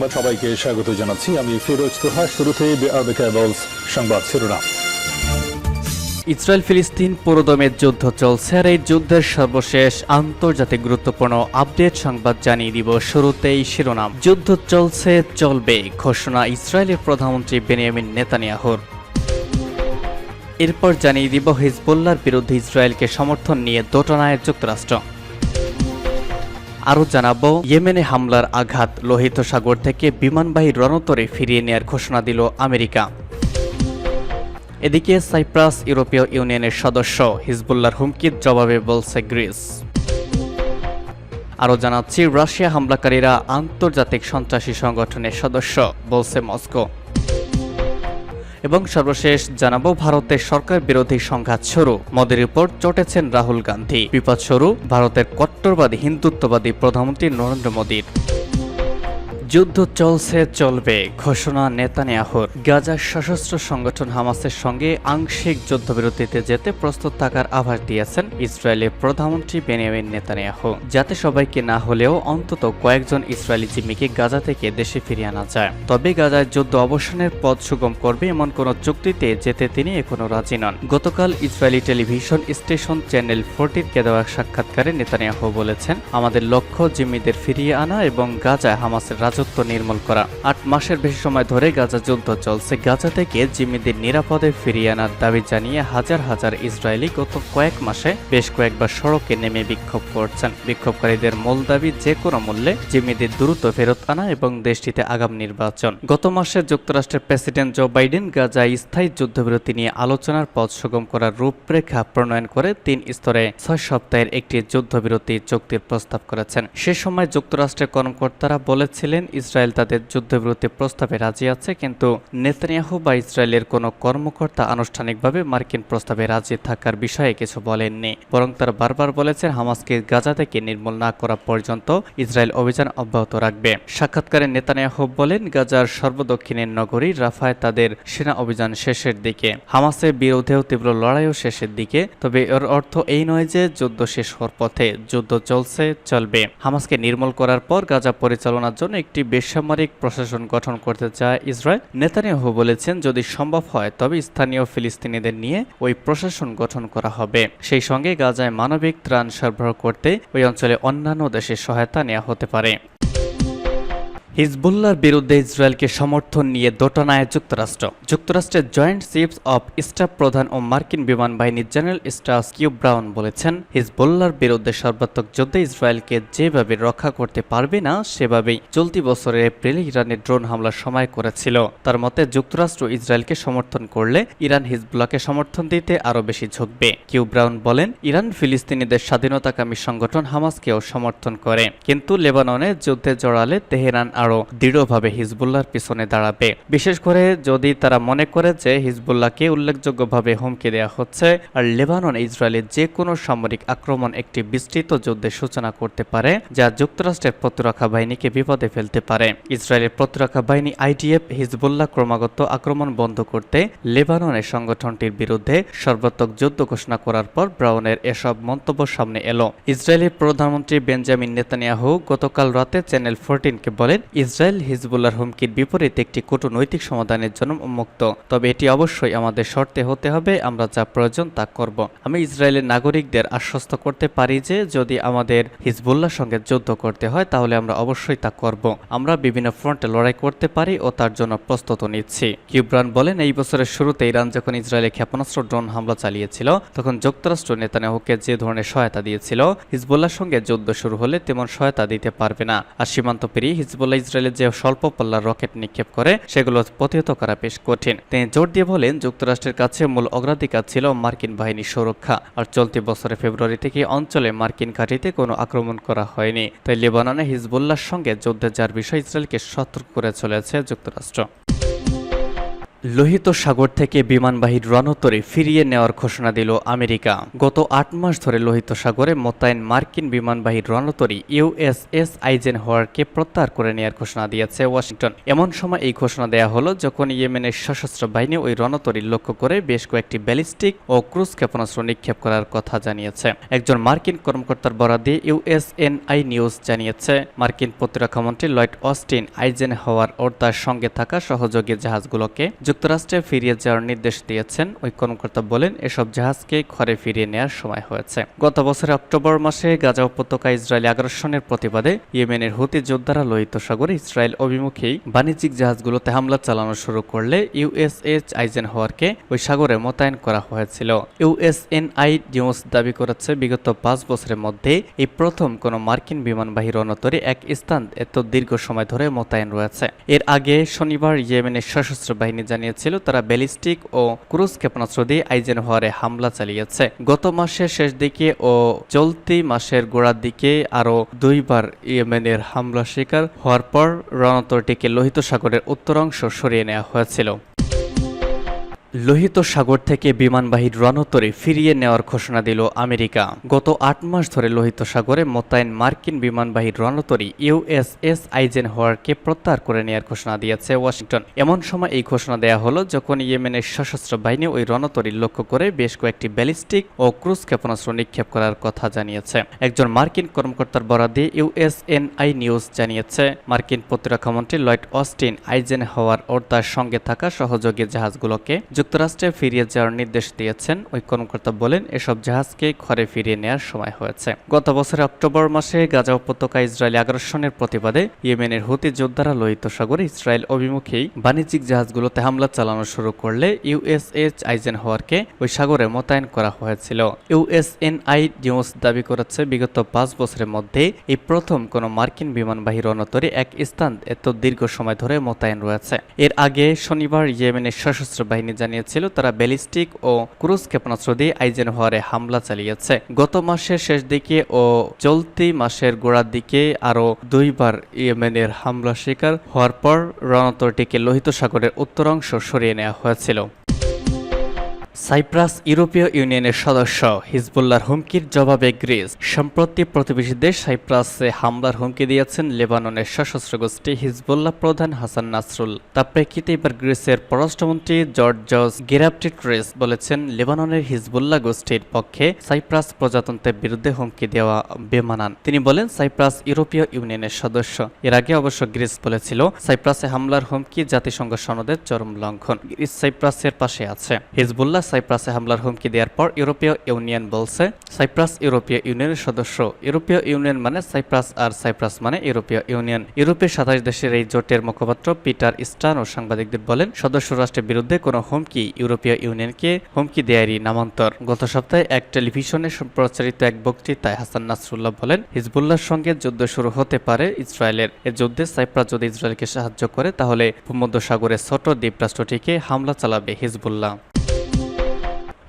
সংবাদ সবাইকে স্বাগত জানাচ্ছি। আমি ফিরোজ তোহা, শুরুতে সংবাদ শিরোনাম। ইসরায়েল ফিলিস্তিন পুরোদমে যুদ্ধ চলছে আর এই যুদ্ধের সর্বশেষ আন্তর্জাতিক গুরুত্বপূর্ণ আপডেট সংবাদ জানিয়ে দিব শুরুতেই শিরোনাম। যুদ্ধ চলছে, চলবে, ঘোষণা ইসরায়েলের প্রধানমন্ত্রী বেনিয়ামিন নেতানিয়াহুর। এরপর জানিয়ে দিব হিজবুল্লার বিরুদ্ধে ইসরায়েলকে সমর্থন নিয়ে দোটানায় যুক্তরাষ্ট্র। আরও জানাব, ইয়েমেনে হামলার আঘাত লোহিত সাগর থেকে বিমানবাহী রণতরে ফিরিয়ে নেয়ার ঘোষণা দিল আমেরিকা। এদিকে সাইপ্রাস ইউরোপীয় ইউনিয়নের সদস্য হিজবুল্লার হুমকির জবাবে বলছে গ্রিস। আরও জানাচ্ছি, রাশিয়া হামলাকারীরা আন্তর্জাতিক সন্ত্রাসী সংগঠনের সদস্য, বলছে মস্কো। এবং সর্বশেষ জানাব ভারতের সরকার বিরোধী সংঘাত শুরু। মোদীর উপর চটেছেন রাহুল গান্ধী। বিপদ শুরু, ভারতের কট্টরবাদী, হিন্দুত্ববাদী প্রধানমন্ত্রী নরেন্দ্র মোদীর। যুদ্ধ চলছে, চলবে, ঘোষণা নেতানিয়াহুর। গাজার সশস্ত্র সংগঠন হামাসের সঙ্গে আংশিক যুদ্ধবিরতিতে যেতে প্রস্তুত থাকার আভাস দিয়েছেন ইসরায়েলের প্রধানমন্ত্রী বেনিয়ামিন নেতানিয়াহু। যাতে সবাইকে না হলেও অন্তত কয়েকজন ইসরায়েলি জিম্মিকে গাজা থেকে দেশে ফিরিয়ে আনা যায়। তবে গাজায় যুদ্ধ অবসানের পথ সুগম করবে এমন কোনো চুক্তিতে যেতে তিনি এখনও রাজি নন। গতকাল ইসরায়েলি টেলিভিশন স্টেশন চ্যানেল ফোরটিরকে দেওয়া সাক্ষাৎকারে নেতানিয়াহু বলেছেন, আমাদের লক্ষ্য জিম্মিদের ফিরিয়ে আনা এবং গাজায় হামাসের রাজত্ব নির্মূল করা। আট মাসের বেশি সময় ধরে গাজা যুদ্ধ চলছে। গাজা থেকে জিম্মিদের নিরাপদে ফিরিয়ে আনার দাবি জানিয়ে হাজার হাজার ইসরায়েলি গত কয়েক মাসে বেশ কয়েকবার সড়কে নেমে বিক্ষোভ করছেন। বিক্ষোভকারীদের মূল দাবি যে কোনো মূল্যে জিম্মিদের দ্রুত ফেরত আনা এবং দেশটিতে আগাম নির্বাচন। গত মাসে যুক্তরাষ্ট্রের প্রেসিডেন্ট জো বাইডেন গাজায় স্থায়ী যুদ্ধবিরতি নিয়ে আলোচনার পথ সুগম করার রূপরেখা প্রণয়ন করে তিন স্তরে ছয় সপ্তাহের একটি যুদ্ধবিরতি চুক্তির প্রস্তাব করেছেন। সে সময় যুক্তরাষ্ট্রের কর্মকর্তারা বলেছিলেন ইসরায়েল তাদের যুদ্ধবিরতি প্রস্তাবে রাজি আছে, কিন্তু নেতানিয়াহু বা ইসরায়েলের কোনো কর্মকর্তা আনুষ্ঠানিকভাবে মার্কিন প্রস্তাবে রাজি থাকার বিষয়ে কিছু বলেননি। বরং তারা বারবার বলেছেন হামাসকে গাজা থেকে নির্মূল না করা পর্যন্ত ইসরায়েল অভিযান অব্যাহত রাখবে। সাক্ষাৎকারে নেতানিয়াহু বলেন, গাজার সর্বদক্ষিণের নগরী রাফায় তাদের সেনা অভিযান শেষের দিকে। হামাসের বিরুদ্ধেও তীব্র লড়াইও শেষের দিকে। তবে এর অর্থ এই নয় যে যুদ্ধ শেষ হওয়ার পথে যুদ্ধ চলছে, চলবে। হামাসকে নির্মূল করার পর গাজা পরিচালনার জন্য একটি বেসামরিক প্রশাসন গঠন করতে চায় ইসরায়েল। নেতানিয়াহু বলেছেন, যদি সম্ভব হয়, তবে স্থানীয় ফিলিস্তিনিদের নিয়ে ওই প্রশাসন গঠন করা হবে। সেই সঙ্গে গাজায় মানবিক ত্রাণ সরবরাহ করতে ওই অঞ্চলে অন্যান্য দেশের সহায়তা নেওয়া হতে পারে। হিজবুল্লার বিরুদ্ধে ইসরায়েলকে সমর্থন নিয়ে দোটানায় যুক্তরাষ্ট্র। যুক্তরাষ্ট্রের জয়েন্ট চিফস অব স্টাফ প্রধান ও মার্কিন বিমান বাহিনীর জেনারেল স্টাফ কিউ ব্রাউন বলেছেন হিজবুল্লার বিরুদ্ধে সর্বাত্মক যুদ্ধে ইসরায়েলকে যেভাবে রক্ষা করতে পারবে না, সেভাবেই চলতি বছরের এপ্রিলে ইরানের ড্রোন হামলার সময় করেছিল। তার মতে, যুক্তরাষ্ট্র ইসরায়েলকে সমর্থন করলে ইরান হিজবুল্লাহকে সমর্থন দিতে আরও বেশি ঝুঁকবে। কিউ ব্রাউন বলেন, ইরান ফিলিস্তিনিদের স্বাধীনতাকামী সংগঠন হামাসকেও সমর্থন করে। কিন্তু লেবাননে যুদ্ধে জড়ালে তেহরান আরও দৃঢ়ভাবে হিজবুল্লাহর পিছনে দাঁড়াবে। বিশেষ করে যদি তারা মনে করে যে হিজবুল্লাহকে উল্লেখযোগ্যভাবে হুমকি দেওয়া হচ্ছে, আর লেবানন ইসরায়েলের যে কোনো সামরিক আক্রমণ একটি বিস্তৃত যুদ্ধের সূচনা করতে পারে, যা যুক্তরাষ্ট্রের প্রতিরক্ষা বাহিনীকে বিপদে ফেলতে পারে। ইসরায়েলের প্রতিরক্ষা বাহিনী আইডিএফ হিজবুল্লাহ ক্রমাগত আক্রমণ বন্ধ করতে লেবাননের সংগঠনটির বিরুদ্ধে সর্বাত্মক যুদ্ধ ঘোষণা করার পর ব্রাউনের এসব মন্তব্য সামনে এলো। ইসরায়েলের প্রধানমন্ত্রী বেঞ্জামিন নেতানিয়াহু গতকাল রাতে চ্যানেল ফোরটিনকে বলেন ইসরায়েল হিজবুল্লার হুমকির বিপরীতে একটি কূটনৈতিক সমাধানের জন্য উন্মুক্ত। তবে এটি অবশ্যই আমাদের শর্তে হতে হবে, আমরা যা প্রয়োজন তা করব। আমি ইসরায়েলের নাগরিকদের আশ্বস্ত করতে পারি যে, যদি আমাদের হিজবুল্লার সঙ্গে যুদ্ধ করতে হয়, তাহলে আমরা অবশ্যই তা করব। আমরা বিভিন্ন ফ্রন্টে লড়াই করতে পারি ও তার জন্য প্রস্তুত নিচ্ছি। কিউব্রান বলেন, এই বছরের শুরুতে ইরান যখন ইসরায়েলে ক্ষেপণাস্ত্র ড্রোন হামলা চালিয়েছিল, তখন যুক্তরাষ্ট্র নেতানিয়াহুকে যে ধরনের সহায়তা দিয়েছিল হিজবুল্লার সঙ্গে যুদ্ধ শুরু হলে তেমন সহায়তা দিতে পারবে না। আর সীমান্ত পেরিয়ে হিজবুল্লাহ ইসরায়েলের যে স্বল্প পাল্লার রকেট নিক্ষেপ করে, সেগুলো প্রতিহত করা বেশ কঠিন। তিনি জোর দিয়ে বলেন, যুক্তরাষ্ট্রের কাছে মূল অগ্রাধিকার ছিল মার্কিন বাহিনীর সুরক্ষা। আর চলতি বছরের ফেব্রুয়ারি থেকে অঞ্চলে মার্কিন ঘাঁটিতে কোনো আক্রমণ করা হয়নি। তাই লেবাননে হিজবুল্লাহর সঙ্গে যুদ্ধে যার বিষয়ে ইসরায়েলকে সতর্ক করে চলেছে যুক্তরাষ্ট্র। লোহিত সাগর থেকে বিমানবাহী রণতরী ফিরিয়ে নেওয়ার ঘোষণা দিল আমেরিকা। গত আট মাস ধরে লোহিত সাগরে মোতায়েন মার্কিন বিমানবাহী রণতরী ইউএসএস আইজেন হওয়ারকে প্রত্যাহার করে নেওয়ার ঘোষণা দিয়েছে ওয়াশিংটন। এমন সময় এই ঘোষণা দেয়া হলো, যখন ইয়েমেনের সশস্ত্র বাহিনী ওই রণতরী লক্ষ্য করে বেশ কয়েকটি ব্যালিস্টিক ও ক্রুজ ক্ষেপণাস্ত্র নিক্ষেপ করার কথা জানিয়েছে। একজন মার্কিন কর্মকর্তার বরাদে ইউএসএনআই নিউজ জানিয়েছে, মার্কিন প্রতিরক্ষামন্ত্রী লয়েড অস্টিন আইজেন হওয়ার ও তার সঙ্গে থাকা সহযোগী জাহাজগুলোকে যুক্তরাষ্ট্রে ফিরিয়ে যাওয়ার নির্দেশ দিয়েছেন। ওই কর্মকর্তা বলেন, এসব জাহাজকে ঘরে ফিরিয়ে নেওয়ার সময় হয়েছে। গত বছরের অক্টোবর মাসে গাজা উপত্যকা ইসরায়েলি আগ্রাসনের প্রতিবাদে ইয়েমেনের হুতি যোদ্ধারা লোহিত সাগরে ইসরায়েল অভিমুখী বাণিজ্যিক জাহাজগুলোতে হামলা চালানো শুরু করলে ইউএসএচ আইজেন হওয়ারকে ওই সাগরে মোতায়েন করা হয়েছিল। ইউএসএনআই নিউজ দাবি করেছে, বিগত পাঁচ বছরের মধ্যে এই প্রথম কোনো মার্কিন বিমানবাহী রণতরী এক স্থান এত দীর্ঘ সময় ধরে মোতায়েন রয়েছে। এর আগে শনিবার ইয়েমেনের সশস্ত্র বাহিনী জানিয়েছিল, তারা ব্যালিস্টিক ও ক্রুজ ক্ষেপণাস্ত্র দিয়ে আইজেন হওয়ারে হামলা চালিয়েছে। গত মাসের শেষ দিকে ও চলতি মাসের গোড়ার দিকে আরও দুইবার ইয়েমেনের হামলা শিকার হওয়ার পর রণতরটিকে লোহিত সাগরের উত্তরাংশ সরিয়ে নেওয়া হয়েছিল। লোহিত সাগর থেকে বিমানবাহী রণতরী ফিরিয়ে নেওয়ার ঘোষণা দিল আমেরিকা। গত আট মাস ধরে লোহিত সাগরে মোতায়েন মার্কিন বিমানবাহী রণতরী ইউএসএস আইজেন হওয়ারকে প্রত্যাহার করে নেওয়ার ঘোষণা দিয়েছে ওয়াশিংটন। এমন সময় এই ঘোষণা দেয়া হলো, যখন ইয়েমেনের সশস্ত্র বাহিনী ওই রণতরী লক্ষ্য করে বেশ কয়েকটি ব্যালিস্টিক ও ক্রুজ ক্ষেপণাস্ত্র নিক্ষেপ করার কথা জানিয়েছে। একজন মার্কিন কর্মকর্তার বরাদে ইউএসএনআই নিউজ জানিয়েছে, মার্কিন প্রতিরক্ষামন্ত্রী লয়েড অস্টিন আইজেন হওয়ার ও তার সঙ্গে থাকা সহযোগী জাহাজগুলোকে যুক্তরাষ্ট্রে ফিরিয়ে যাওয়ার নির্দেশ দিয়েছেন। ওই কর্মকর্তা বলেন, এসব জাহাজকে ঘরে ফিরিয়ে নেওয়ার সময় হয়েছে। গত বছরের অক্টোবর মাসে গাজা উপত্যকা ইসরায়েলি আগ্রাসনের প্রতিবাদে ইয়েমেনের হুতি যোদ্ধারা লোহিত সাগরে ইসরায়েল অভিমুখী বাণিজ্যিক জাহাজগুলোতে হামলা চালানো শুরু করলে ইউএসএচ আইজেন হওয়ারকে ওই সাগরে মোতায়েন করা হয়েছিল। ইউএসএনআই নিউজ দাবি করেছে, বিগত পাঁচ বছরের মধ্যে এই প্রথম কোনো মার্কিন বিমানবাহী রণতরী এক স্থান এত দীর্ঘ সময় ধরে মোতায়েন রয়েছে। এর আগে শনিবার ইয়েমেনের সশস্ত্র বাহিনী জানিয়েছিল, তারা ব্যালিস্টিক ও ক্রুজ ক্ষেপণাস্ত্র দিয়ে আইজেন হওয়ারে হামলা চালিয়েছে। গত মাসের শেষ দিকে ও চলতি মাসের গোড়ার দিকে আরও দুইবার ইয়েমেনের হামলা শিকার হওয়ার পর রণতরটিকে লোহিত সাগরের উত্তরাংশ সরিয়ে নেওয়া হয়েছিল। সাইপ্রাস ইউরোপীয় ইউনিয়নের সদস্য হিজবুল্লাহর হুমকির জবাবে গ্রিস। সম্প্রতি প্রতিবেশী দেশ সাইপ্রাসে হামলার হুমকি দিয়েছেন লেবাননের সশস্ত্র গোষ্ঠী হিজবুল্লাহ প্রধান হাসান নাসরুল। তার প্রেক্ষিতে এবার গ্রিসের পররাষ্ট্রমন্ত্রী জর্জস গেরাপটিট্রেস বলেছেন, লেবাননের হিজবুল্লাহ গোষ্ঠীর পক্ষে সাইপ্রাস প্রজাতন্ত্রের বিরুদ্ধে হুমকি দেওয়া বেমানান। তিনি বলেন, সাইপ্রাস ইউরোপীয় ইউনিয়নের সদস্য। এর আগে অবশ্য গ্রিস বলেছিল, সাইপ্রাসে হামলার হুমকি জাতিসংঘ সনদের চরম লঙ্ঘন। গ্রিস সাইপ্রাসের পাশে আছে। হিজবুল্লাহ সাইপ্রাসে হামলার হুমকি দেওয়ার পর ইউরোপীয় ইউনিয়ন বলছে, সাইপ্রাস ইউরোপীয় ইউনিয়নের সদস্য। ইউরোপীয় ইউনিয়ন মানে সাইপ্রাস আর সাইপ্রাস মানে ইউরোপীয় ইউনিয়ন। ইউরোপের সাতাশ দেশের এই জোটের মুখপাত্র পিটার স্টান ও সাংবাদিকদের বলেন, সদস্য রাষ্ট্রের বিরুদ্ধে কোনো হুমকি ইউরোপীয় ইউনিয়নকে হুমকি দেয়ারই নামান্তর। গত সপ্তাহে এক টেলিভিশনে প্রচারিত এক বক্তৃতায় হাসান নাসরুল্লাহ বলেন, হিজবুল্লাহর সঙ্গে যুদ্ধ শুরু হতে পারে ইসরায়েলের। এ যুদ্ধে সাইপ্রাস যদি ইসরায়েলকে সাহায্য করে, তাহলে ভূমধ্য সাগরের ছোট দ্বীপরাষ্ট্রটিকে হামলা চালাবে হিজবুল্লাহ।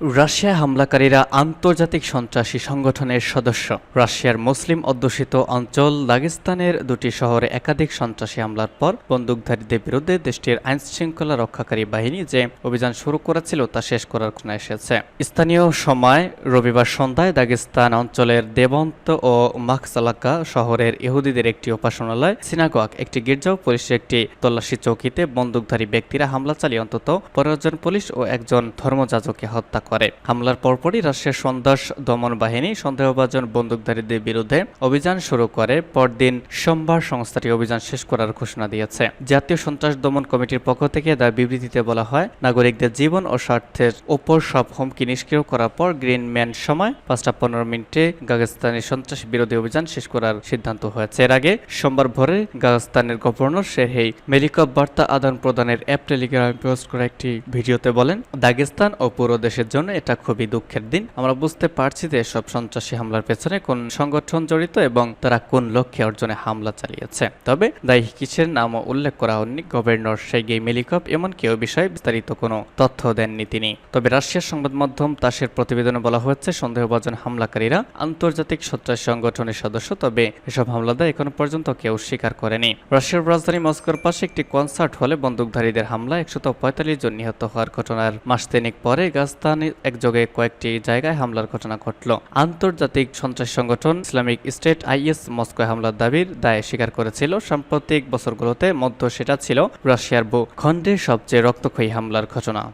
রাশিয়া হামলাকারীরা আন্তর্জাতিক সন্ত্রাসী সংগঠনের সদস্য। রাশিয়ার মুসলিম অধ্যুষিত অঞ্চল দাগিস্তানের দুটি শহরে একাধিক সন্ত্রাসী হামলার পর বন্দুকধারীদের বিরুদ্ধে দেশটির আইন শৃঙ্খলা রক্ষাকারী বাহিনী যে অভিযান শুরু করেছিল তা শেষ করার ঘোষণা এসেছে। স্থানীয় সময় রবিবার সন্ধ্যায় দাগিস্তান অঞ্চলের দেবন্ত ও মাকসালাকা শহরের ইহুদিদের একটি উপাসনালয়, সিনাগোয়াক একটি গির্জা পুলিশের একটি তল্লাশি চৌকিতে বন্দুকধারী ব্যক্তিরা হামলা চালিয়ে অন্তত পনেরো জন পুলিশ ও একজন ধর্মযাজককে হত্যা করে। হামলার পরপরই রাশিয়ার সন্ত্রাস দমন বাহিনী সন্দেহভাজন বন্দুকধারীদের বিরুদ্ধে অভিযান শুরু করে। পরদিন সোমবার সংস্থাটি অভিযান শেষ করার ঘোষণা দিয়েছে। জাতীয় সন্ত্রাস দমন কমিটির পক্ষ থেকে তার বিবৃতিতে বলা হয়, নাগরিকদের জীবন ও স্বার্থের ওপর সব হুমকি নিষ্ক্রিয় করার পর গ্রিন ম্যান সময় পাঁচটা পনেরো মিনিটে গাগস্তানের সন্ত্রাস বিরোধী অভিযান শেষ করার সিদ্ধান্ত হয়েছে। এর আগে সোমবার ভোরে গাগস্তানের গভর্নর শেহেই মেলিকপ বার্তা আদান প্রদানের অ্যাপ টেলিগ্রামে পোস্ট করা একটি ভিডিওতে বলেন, দাগেস্তান ও পুরো দেশের জন্য জন্য এটা খুবই দুঃখের দিন। আমরা বুঝতে পারছি যে এসব সন্ত্রাসী হামলার পেছনে কোন সংগঠন জড়িত এবং তারা কোন লক্ষ্যে অর্জনে হামলা চালিয়েছে। তবে দায়ী কিসের নামও উল্লেখ করা হয়নি। গভর্নর সেগেই মেলিকপ এমনকি ওই বিষয়ে বিস্তারিত কোনো তথ্য দেননি তিনি। তবে রাশিয়ার সংবাদ মাধ্যম তাসের প্রতিবেদনে বলা হয়েছে, সন্দেহভাজন হামলাকারীরা আন্তর্জাতিক সন্ত্রাসী সংগঠনের সদস্য, তবে এসব হামলাদার এখনও পর্যন্ত কেউ স্বীকার করেনি। রাশিয়ার রাজধানী মস্কোর পাশে একটি কনসার্ট হলে বন্দুকধারীদের হামলা একশত পঁয়তাল্লিশ জন নিহত হওয়ার ঘটনার মাস তিনেক পরে গাজস্তানে একযোগে কয়েকটি জায়গায় হামলার ঘটনা ঘটল। আন্তর্জাতিক সন্ত্রাস সংগঠন ইসলামিক স্টেট আইএস মস্কো হামলার দাবির দায় স্বীকার করেছিল। সাম্প্রতিক বছরগুলোতে মধ্য সেটা ছিল রাশিয়ার ভূখণ্ডের সবচেয়ে রক্তক্ষয়ী হামলার ঘটনা।